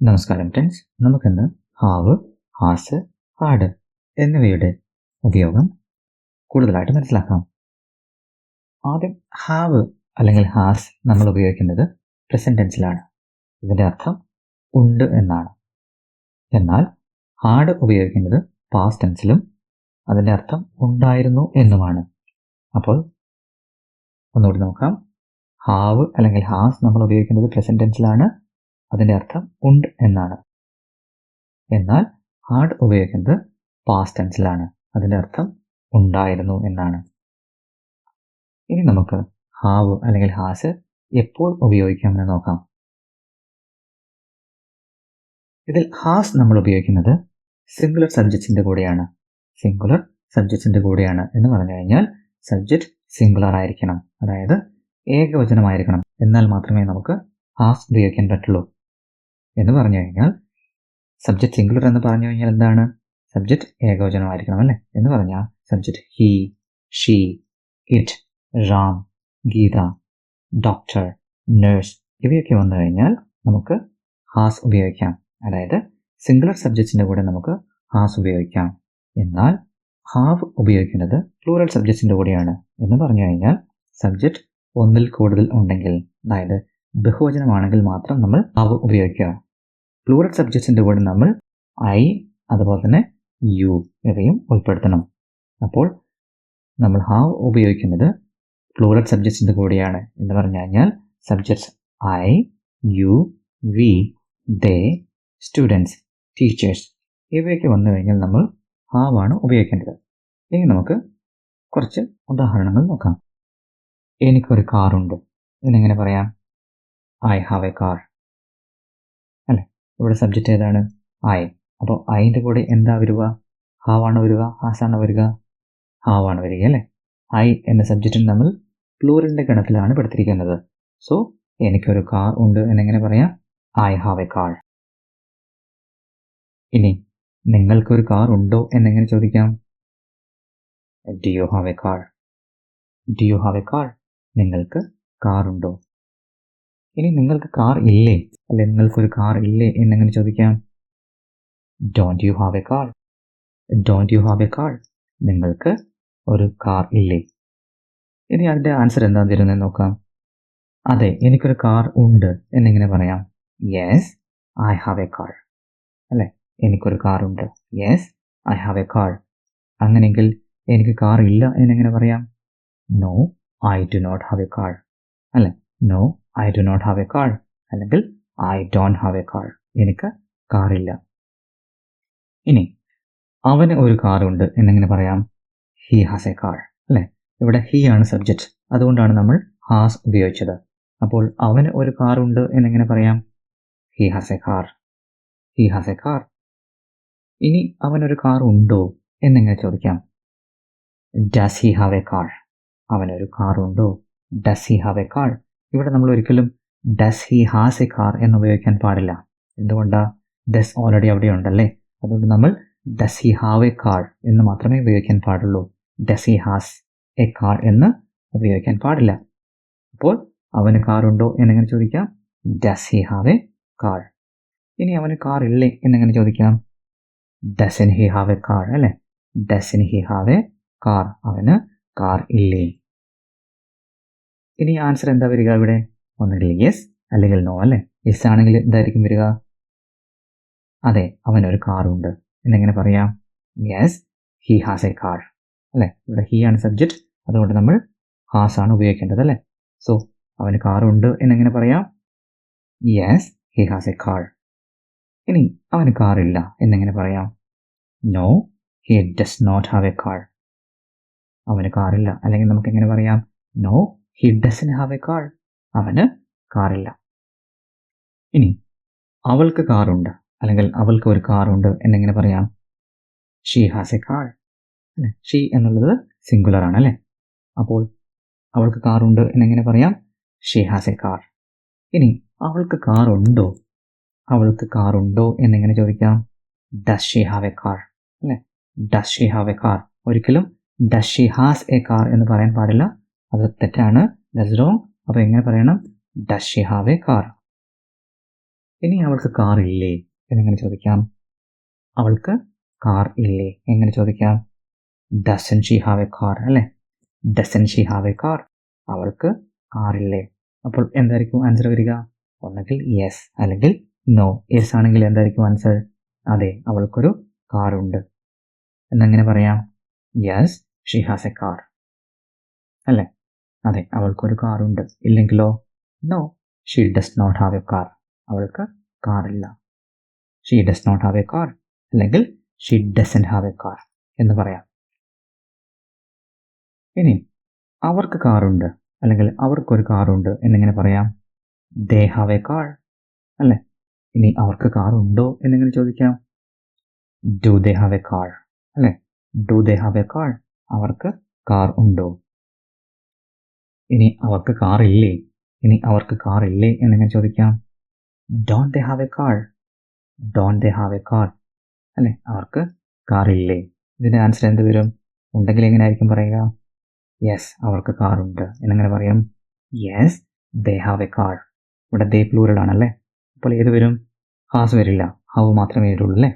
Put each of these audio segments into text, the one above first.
നമസ്കാരം ഫ്രണ്ട്സ് നമുക്കിന്ന് have has had എന്നിവയുടെ ഉപയോഗം കൂടുതലായിട്ട് മനസ്സിലാക്കാം. ആദ്യം ഹാവ് അല്ലെങ്കിൽ ഹാസ് നമ്മൾ ഉപയോഗിക്കുന്നത് പ്രസന്റ് ടെൻസിലാണ് ഇതിന്റെ അർത്ഥം ഉണ്ട് എന്നാണ്. എന്നാൽ ഹാഡ് ഉപയോഗിക്കുന്നത് പാസ്റ്റ് ടെൻസിലും അതിന്റെ അർത്ഥം ഉണ്ടായിരുന്നു എന്നുമാണ്. അപ്പോൾ ഒന്നുകൂടി നോക്കാം. ഹാവ് അല്ലെങ്കിൽ ഹാസ് നമ്മൾ ഉപയോഗിക്കുന്നത് പ്രസന്റ് ടെൻസിലാണ് അതിന്റെ അർത്ഥം ഉണ്ട് എന്നാണ്. എന്നാൽ ഹാഡ് ഉപയോഗിക്കുന്നത് പാസ്റ്റ് ടെൻസിലാണ് അതിന്റെ അർത്ഥം ഉണ്ടായിരുന്നു എന്നാണ്. ഇനി നമുക്ക് ഹാവ് അല്ലെങ്കിൽ ഹാസ് എപ്പോൾ ഉപയോഗിക്കാമെന്ന് നോക്കാം. ഇതിൽ ഹാസ് നമ്മൾ ഉപയോഗിക്കുന്നത് സിംഗുലർ സബ്ജക്റ്റിന്റെ കൂടെയാണ്. സിംഗുലർ സബ്ജക്റ്റിന്റെ കൂടെയാണ് എന്ന് പറഞ്ഞു കഴിഞ്ഞാൽ സബ്ജക്റ്റ് സിംഗുലർ ആയിരിക്കണം. അതായത് ഏകവചനമായിരിക്കണം. എന്നാൽ മാത്രമേ നമുക്ക് ഹാസ് ഉപയോഗിക്കാൻ പറ്റുള്ളൂ. എന്ന് പറഞ്ഞു കഴിഞ്ഞാൽ സബ്ജക്റ്റ് സിംഗുലർ എന്ന് പറഞ്ഞു കഴിഞ്ഞാൽ എന്താണ്? സബ്ജക്റ്റ് ഏകവചനമായിരിക്കണം അല്ലേ? എന്ന് പറഞ്ഞാൽ subject he she it Ram Geetha doctor nurse ഇവയൊക്കെ വന്നു കഴിഞ്ഞാൽ നമുക്ക് ഹാസ് ഉപയോഗിക്കാം. അതായത് സിംഗുലർ സബ്ജക്റ്റിന്റെ കൂടെ നമുക്ക് ഹാസ് ഉപയോഗിക്കാം. എന്നാൽ ഹാവ് ഉപയോഗിക്കുന്നത് പ്ലൂറൽ സബ്ജക്റ്റിന്റെ കൂടെയാണ് എന്ന് പറഞ്ഞു കഴിഞ്ഞാൽ സബ്ജക്റ്റ് ഒന്നിൽ കൂടുതൽ ഉണ്ടെങ്കിൽ അതായത് ബഹുവചനമാണെങ്കിൽ മാത്രം നമ്മൾ ഹാവ് ഉപയോഗിക്കുക. പ്ലൂറൽ സബ്ജക്റ്റിന്റെ കൂടെ നമ്മൾ ഐ അതുപോലെ തന്നെ യു ഇവയും ഉൾപ്പെടുത്തണം. അപ്പോൾ നമ്മൾ ഹാവ് ഉപയോഗിക്കുന്നത് പ്ലൂറൽ സബ്ജക്ട്സിന്റെ കൂടെയാണ് എന്ന് പറഞ്ഞു കഴിഞ്ഞാൽ subjects I you we they students teachers ഇവയൊക്കെ വന്നു കഴിഞ്ഞാൽ നമ്മൾ ഹാവ് ആണ് ഉപയോഗിക്കേണ്ടത്. ഇനി നമുക്ക് കുറച്ച് ഉദാഹരണങ്ങൾ നോക്കാം. എനിക്കൊരു കാറുണ്ട് ഇതിനെങ്ങനെ പറയാം? ഐ ഹാവ് എ കാർ ഇവിടെ സബ്ജക്റ്റ് ഏതാണ്? ഐ അപ്പോൾ ഐന്റെ കൂടെ എന്താ വരിക? ഹാവാണ് വരിക? ഹാസാണ് വരിക? ഹാവാണ് വരിക അല്ലേ? ഐ എന്ന സബ്ജക്റ്റിന് നമ്മൾ പ്ലൂറിന്റെ ഗണത്തിലാണ് പെടുത്തിരിക്കുന്നത് സോ എനിക്കൊരു കാർ ഉണ്ട് എന്നെങ്ങനെ പറയാം? ഐ ഹാവ് എ കാർ ഇനി നിങ്ങൾക്കൊരു കാർ ഉണ്ടോ എന്നെങ്ങനെ ചോദിക്കാം? Do you have a car do you have a car നിങ്ങൾക്ക് കാർ ഉണ്ടോ? ഇനി നിങ്ങൾക്ക് കാർ ഇല്ലേ? അല്ലെ നിങ്ങൾക്കൊരു കാർ ഇല്ലേ എന്നെങ്ങനെ ചോദിക്കാം. Don't you have a car don't you have a car നിങ്ങൾക്ക് ഒരു കാർ ഇല്ലേ? ഇനി അതിന്റെ ആൻസർ എന്താ തരുന്നത് നോക്കാം. അതെ എനിക്കൊരു കാർ ഉണ്ട് എന്നെങ്ങനെ പറയാം. Yes I have a car അല്ലേ എനിക്കൊരു കാർ ഉണ്ട്. Yes I have a car അങ്ങനെയെങ്കിൽ എനിക്ക് കാർ ഇല്ല എന്നെങ്ങനെ പറയാം. No I do not have a car അല്ലേ no I do not have a car അല്ലെങ്കിൽ I don't have a car എനിക്ക് കാറില്ല ഇനി അവന് ഒരു കാറുണ്ട് എന്നെങ്ങനെ പറയാം? ഹി ഹാസ് എ കാർ അല്ലേ? ഇവിടെ ഹി ആണ് സബ്ജക്റ്റ് അതുകൊണ്ടാണ് നമ്മൾ ഹാസ് ഉപയോഗിച്ചത്. അപ്പോൾ അവന് ഒരു കാറുണ്ട് എന്നെങ്ങനെ പറയാം? He has a car he has a car ഇനി അവനൊരു കാർ ഉണ്ടോ എന്നെങ്ങനെ ചോദിക്കാം? Does he have a car അവനൊരു കാർ ഉണ്ടോ? Does he have a car ഇവിടെ നമ്മൾ ഒരിക്കലും does he has a car എന്ന് ഉപയോഗിക്കാൻ പാടില്ല. എന്തുകൊണ്ടാ? ഡസ് ഓൾറെഡി അവിടെ ഉണ്ടല്ലേ അതുകൊണ്ട് നമ്മൾ does he have a car എന്ന് മാത്രമേ ഉപയോഗിക്കാൻ പാടുള്ളൂ. Does he has a car എന്ന് ഉപയോഗിക്കാൻ പാടില്ല. അപ്പോൾ അവന് കാറുണ്ടോ എന്നെങ്ങനെ ചോദിക്കാം? Does he have a car ഇനി അവന് കാർ ഇല്ലേ എന്നെങ്ങനെ ചോദിക്കാം? Doesn't he have a car അല്ലേ? Doesn't he have a car അവന് കാർ ഇല്ലേ? ഇനി ആൻസർ എന്താ വരിക ഇവിടെ? ഒന്നുകിൽ യെസ് അല്ലെങ്കിൽ നോ അല്ലേ? യെസ് ആണെങ്കിൽ എന്തായിരിക്കും വരിക? അതെ അവനൊരു കാറുണ്ട് എന്നെങ്ങനെ പറയാം? Yes he has a car അല്ലേ? ഇവിടെ ഹി ആണ് സബ്ജക്റ്റ് അതുകൊണ്ട് നമ്മൾ ഹാസ് ആണ് ഉപയോഗിക്കേണ്ടത് അല്ലേ? സോ അവന് കാറുണ്ട് എന്നെങ്ങനെ പറയാം? Yes he has a car ഇനി അവന് കാറില്ല എന്നെങ്ങനെ പറയാം? No he does not have a car അവന് കാറില്ല അല്ലെങ്കിൽ നമുക്ക് എങ്ങനെ പറയാം? No he doesn't have a car അവന് കാറില്ല. ഇനി അവൾക്ക് കാറുണ്ട്. അല്ലെങ്കിൽ അവൾക്ക് ഒരു കാറുണ്ട് എന്നെങ്ങനെ പറയാം. She has a car. അല്ലെ? ഷീ എന്നുള്ളത് സിംഗുലർ ആണ് അല്ലേ? അപ്പോൾ അവൾക്ക് കാറുണ്ട് എന്നെങ്ങനെ പറയാം. She has a car. ഇനി അവൾക്ക് കാറുണ്ടോ? അവൾക്ക് കാറുണ്ടോ എന്നെങ്ങനെ ചോദിക്കാം. Does she have a car അല്ലേ? Does she have a car ഒരിക്കലും does she has a car എന്ന് പറയാൻ പാടില്ല. അത് തെറ്റാണ്. ദസ് റോങ് അപ്പോൾ എങ്ങനെ പറയണം? Does she have a car ഇനി അവൾക്ക് കാർ ഇല്ലേ? എന്നെങ്ങനെ ചോദിക്കാം? അവൾക്ക് കാർ ഇല്ലേ? എങ്ങനെ ചോദിക്കാം? Doesn't she have a car അല്ലേ? Doesn't she have a car അവൾക്ക് കാർ കാറില്ലേ അപ്പോൾ എന്തായിരിക്കും ആൻസർ വരിക? ഒന്നെങ്കിൽ യെസ് അല്ലെങ്കിൽ നോ യെസ് ആണെങ്കിൽ എന്തായിരിക്കും ആൻസർ അതെ അവൾക്കൊരു കാറുണ്ട് എന്നെങ്ങനെ പറയാം? Yes she has a car അല്ലേ? അതെ അവൾക്കൊരു കാറുണ്ട്. ഇല്ലെങ്കിലോ? No she does not have a car അവൾക്ക് കാറില്ല. She does not have a car അല്ലെങ്കിൽ she doesn't have a car എന്ന് പറയാം. ഇനി അവർക്ക് കാറുണ്ട്. അല്ലെങ്കിൽ അവർക്കൊരു കാറുണ്ട് എന്നിങ്ങനെ പറയാം. ദേ ഹാവ് എ കാർ അല്ലേ? ഇനി അവർക്ക് കാറുണ്ടോ എന്നിങ്ങനെ ചോദിക്കാം. Do they have a car അല്ലേ? Do they have a car അവർക്ക് കാർ ഉണ്ടോ? ഇനി അവർക്ക് കാർ ഇല്ലേ? ഇനി അവർക്ക് ഇല്ലേ എന്നിങ്ങനെ ചോദിക്കാം. Don't they have a car don't they have a car അല്ലേ? അവർക്ക് കാർ ഇല്ലേ? ഇതിന്റെ ആൻസർ എന്ത് വരും? ഉണ്ടെങ്കിൽ എങ്ങനെ ആയിരിക്കും പറയുക? യെസ് അവർക്ക് കാറുണ്ട് എന്നങ്ങനെ പറയാം? Yes they have a car ഇവിടെ ദേ പ്ലൂറൽ ആണല്ലേ അപ്പോൾ ഏത് വരും? ഹാസ് വരില്ല. ഹാവ് മാത്രമേ വരുള്ളൂ അല്ലേ?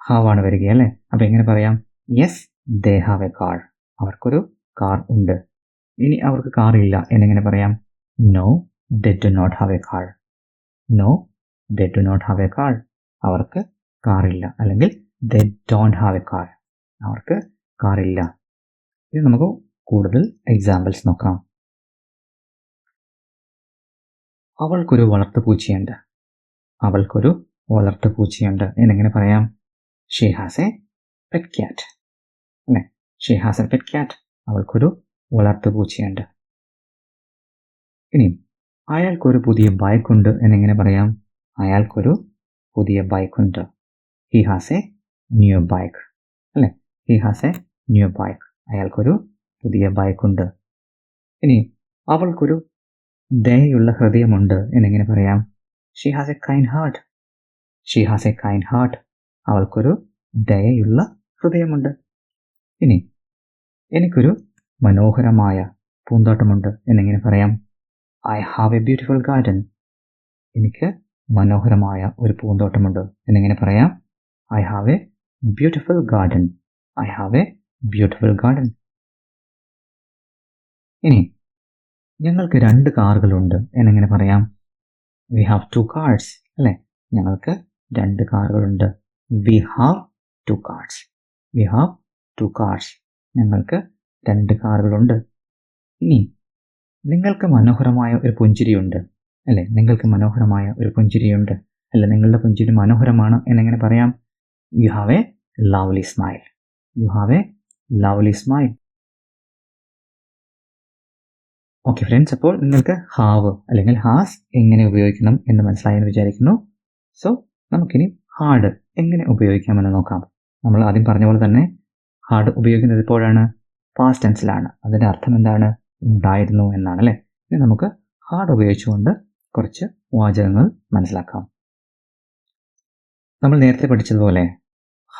ഹാവ് വരിക അല്ലേ? അപ്പോൾ എങ്ങനെ പറയാം? Yes they have a car അവർക്കൊരു കാർ ഉണ്ട്. ഇനി അവർക്ക് കാർ ഇല്ല എന്നെങ്ങനെ പറയാം? No they do not have a car no they do not have a car അവർക്ക് കാർ ഇല്ല. അല്ലെങ്കിൽ they don't have a car അവർക്ക് കാർ ഇല്ല. ഇനി നമുക്ക് കൂടുതൽ എക്സാമ്പിൾസ് നോക്കാം. അവൾക്കൊരു വളർത്തു പൂച്ചയുണ്ട്. അവൾക്കൊരു വളർത്തു പൂച്ചയുണ്ട്. എന്നെങ്ങനെ പറയാം? She has a pet cat അല്ലേ? She has a pet cat അവൾക്കൊരു വളർത്തു പൂച്ചയുണ്ട്. ഇനി അയാൾക്കൊരു പുതിയ ബൈക്കുണ്ട് എന്നെങ്ങനെ പറയാം? അയാൾക്കൊരു പുതിയ ബൈക്കുണ്ട്. He has a new bike അല്ലേ? He has a new bike അയാൾക്കൊരു പുതിയ ബൈക്കുണ്ട്. ഇനി അവൾക്കൊരു ദയുള്ള ഹൃദയമുണ്ട് എന്നെങ്ങനെ പറയാം? She has a kind heart she has a kind heart അവൾക്കൊരു ദയയുള്ള ഹൃദയമുണ്ട്. ഇനി എനിക്കൊരു മനോഹരമായ പൂന്തോട്ടമുണ്ട് എന്നെങ്ങനെ പറയാം? I have a beautiful garden എനിക്ക് മനോഹരമായ ഒരു പൂന്തോട്ടമുണ്ട് എന്നെങ്ങനെ പറയാം? I have a beautiful garden I have a beautiful garden ഇനി ഞങ്ങൾക്ക് രണ്ട് കാറുകളുണ്ട് എന്നെങ്ങനെ പറയാം? വി ഹാവ് ടു കാർസ് അല്ലേ? ഞങ്ങൾക്ക് രണ്ട് കാറുകളുണ്ട്. We have two cars we have two cars ഞങ്ങൾക്ക് രണ്ട് കാറുകളുണ്ട്. ഇനി നിങ്ങൾക്ക് മനോഹരമായ ഒരു പുഞ്ചിരിയുണ്ട്. അല്ലേ? നിങ്ങൾക്ക് മനോഹരമായ ഒരു പുഞ്ചിരിയുണ്ട്. അല്ല നിങ്ങളുടെ പുഞ്ചിരി മനോഹരമാണ് എന്നെങ്ങനെ പറയാം. You have a lovely smile you have a lovely smile okay friends അപ്പോൾ നിങ്ങൾക്ക് ഹാവ് അല്ലെങ്കിൽ ഹാസ് എങ്ങനെ ഉപയോഗിക്കണം എന്ന് മനസ്സിലായെന്ന് വിചാരിക്കുന്നു. സോ നമുക്കിനി ഹാർഡ് എങ്ങനെ ഉപയോഗിക്കാമെന്ന് നോക്കാം. നമ്മൾ ആദ്യം പറഞ്ഞ പോലെ തന്നെ ഹാർഡ് ഉപയോഗിക്കുന്നത് എപ്പോഴാണ്? പാസ്റ്റ് ടെൻസിലാണ് അതിന്റെ അർത്ഥം എന്താണ്? ഉണ്ടായിരുന്നു എന്നാണ് അല്ലേ? ഇനി നമുക്ക് ഹാർഡ് ഉപയോഗിച്ചുകൊണ്ട് കുറച്ച് വാചകങ്ങൾ മനസ്സിലാക്കാം. നമ്മൾ നേരത്തെ പഠിച്ചതുപോലെ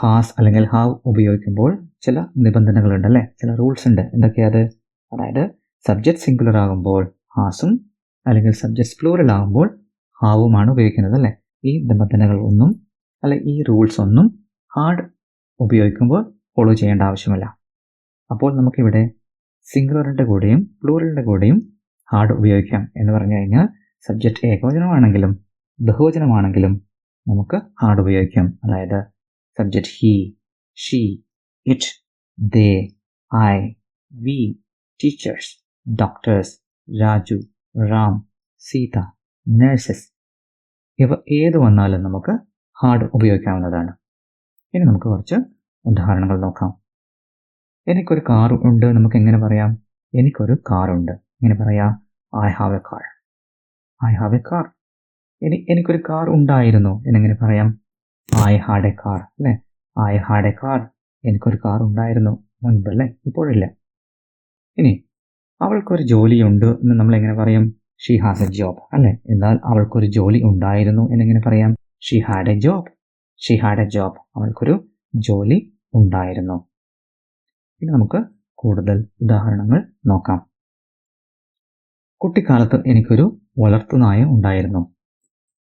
ഹാസ് അല്ലെങ്കിൽ ഹാവ് ഉപയോഗിക്കുമ്പോൾ ചില നിബന്ധനകളുണ്ട് അല്ലേ? ചില റൂൾസ് ഉണ്ട്. എന്തൊക്കെയാത്? അതായത് സബ്ജക്റ്റ് സിംഗുലർ ആകുമ്പോൾ ഹാസും അല്ലെങ്കിൽ സബ്ജക്ട്സ് പ്ലൂറൽ ആകുമ്പോൾ ഹാവുമാണ് ഉപയോഗിക്കുന്നത് അല്ലേ? ഈ നിബന്ധനകൾ ഒന്നും അല്ലെ ഈ റൂൾസ് ഒന്നും ഹാർഡ് ഉപയോഗിക്കുമ്പോൾ ഫോളോ ചെയ്യേണ്ട ആവശ്യമില്ല. അപ്പോൾ നമുക്കിവിടെ സിംഗുലറിന്റെ കൂടെയും പ്ലൂറലിന്റെ കൂടെയും ഹാർഡ് ഉപയോഗിക്കാം എന്ന് പറഞ്ഞു കഴിഞ്ഞാൽ സബ്ജക്റ്റ് ഏകവചനമാണെങ്കിലും ബഹുവചനമാണെങ്കിലും നമുക്ക് ഹാർഡ് ഉപയോഗിക്കാം. അതായത് subject he she it they I we teachers doctors Raju Ram Sita nurses. ഇവ ഏത് വന്നാലും നമുക്ക് ഹാർഡ് ഉപയോഗിക്കാവുന്നതാണ്. ഇനി നമുക്ക് കുറച്ച് ഉദാഹരണങ്ങൾ നോക്കാം. എനിക്കൊരു കാർ ഉണ്ട് നമുക്ക് എങ്ങനെ പറയാം? എനിക്കൊരു കാർ ഉണ്ട്. എങ്ങനെ പറയാ I have a car I have a car ഇനി എനിക്കൊരു കാർ ഉണ്ടായിരുന്നു. എന്നെങ്ങനെ പറയാം? ഐ ഹാഡ് എ കാർ അല്ലേ? ഐ ഹാഡ് എ കാർ എനിക്കൊരു കാർ ഉണ്ടായിരുന്നു. മുൻപ് അല്ലേ ഇപ്പോഴില്ല. ഇനി അവൾക്കൊരു ജോലിയുണ്ട് എന്ന് നമ്മൾ എങ്ങനെ പറയും? ഷീ ഹാസ് എ ജോബ് അല്ലേ? എന്നാൽ അവൾക്കൊരു ജോലി ഉണ്ടായിരുന്നു എന്നെങ്ങനെ പറയാം? She had a job she had a job അവൾക്കൊരു ജോലി ഉണ്ടായിരുന്നു. ഇനി നമുക്ക് കൂടുതൽ ഉദാഹരണങ്ങൾ നോക്കാം. കുട്ടിക്കാലത്ത് എനിക്കൊരു വളർത്തുനായ ഉണ്ടായിരുന്നു.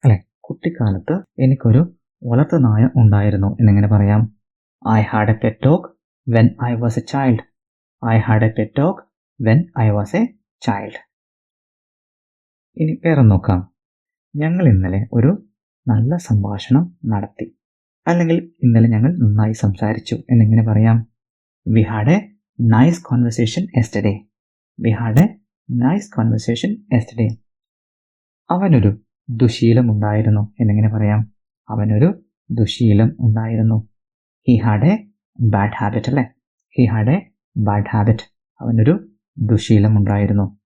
അല്ലെ? കുട്ടിക്കാലത്ത് എനിക്കൊരു വളർത്തു നായ ഉണ്ടായിരുന്നു എന്നെങ്ങനെ പറയാം? I had a pet dog when I was a child I had a pet dog when I was a child ഇനി വേറെ നോക്കാം. ഞങ്ങൾ ഇന്നലെ ഒരു നല്ല സംഭാഷണം നടത്തി. അല്ലെങ്കിൽ ഇന്നലെ ഞങ്ങൾ നന്നായി സംസാരിച്ചു എന്നെങ്ങനെ പറയാം? We had a nice conversation yesterday we had a nice conversation yesterday അവനൊരു ദുശീലം ഉണ്ടായിരുന്നു എന്നെങ്ങനെ പറയാം? അവനൊരു ദുശീലം ഉണ്ടായിരുന്നു. He had a bad habit അല്ലേ? He had a bad habit അവനൊരു ദുശീലം ഉണ്ടായിരുന്നു.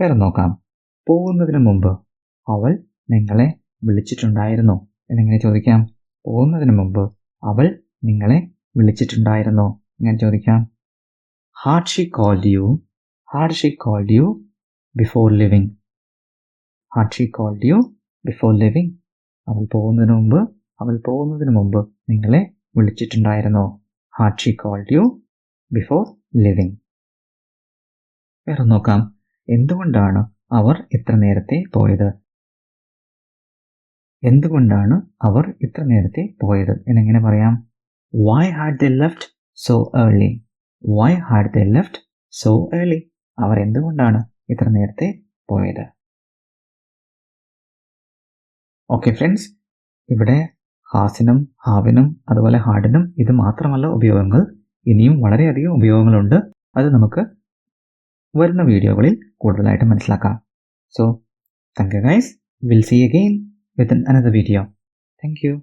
വേറെ നോക്കാം. പോകുന്നതിന് മുമ്പ് അവൾ നിങ്ങളെ വിളിച്ചിട്ടുണ്ടായിരുന്നു. എന്നെങ്ങനെ ചോദിക്കാം? പോകുന്നതിന് മുമ്പ് അവൾ നിങ്ങളെ വിളിച്ചിട്ടുണ്ടായിരുന്നോ? ഞാൻ ചോദിക്കാം. Had she called you had she called you before leaving had she called you before leaving അവൾ പോകുന്നതിന് മുമ്പ് അവൾ പോകുന്നതിന് മുമ്പ് നിങ്ങളെ വിളിച്ചിട്ടുണ്ടായിരുന്നോ? Had she called you before leaving വേറെ നോക്കാം. എന്തുകൊണ്ടാണ് അവർ ഇത്ര നേരത്തെ പോയത്? എന്തുകൊണ്ടാണ് അവർ ഇത്ര നേരത്തെ പോയത്? എന്നെങ്ങനെ പറയാം? Why had they left so early why had they left so early അവർ എന്തുകൊണ്ടാണ് ഇത്ര നേരത്തെ പോയത്? ഓക്കെ ഫ്രണ്ട്സ് ഇവിടെ ഹാസിനും ഹാവിനും അതുപോലെ ഹാർഡിനും ഇത് മാത്രമല്ല ഉപയോഗങ്ങൾ. ഇനിയും വളരെയധികം ഉപയോഗങ്ങളുണ്ട്. അത് നമുക്ക് വരുന്ന വീഡിയോകളിൽ കൂടുതലായിട്ട് മനസ്സിലാക്കാം. So thank you guys will see again with another video thank you